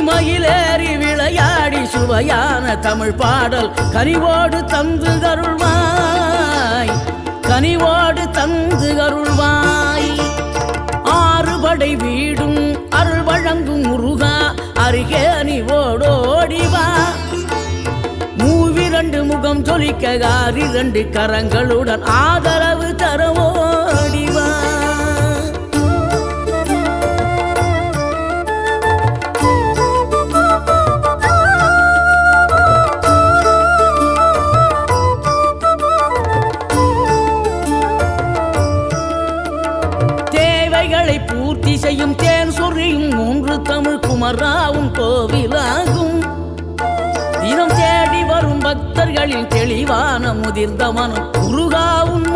மயிலேறி விளையாடி சுவையான தமிழ் பாடல். கனிவோடு தந்து அருள்வாய். கனிவோடு தந்து அருள்வாய். ஆறுபடை வீடும் அருள் வழங்கும் முருகா அருகே நீ ஓடோடிவா மூவிரண்டு முகம் தொலிக்க ஆறிரண்டு கரங்களுடன் ஆதர இசையும் தேன் சொறியும் மூன்று தமிழ் குமராவும் கோவிலாகும். தினம் தேடி வரும் பக்தர்களின் தெளிவான முதிர்ந்த மனம் முருகாவும்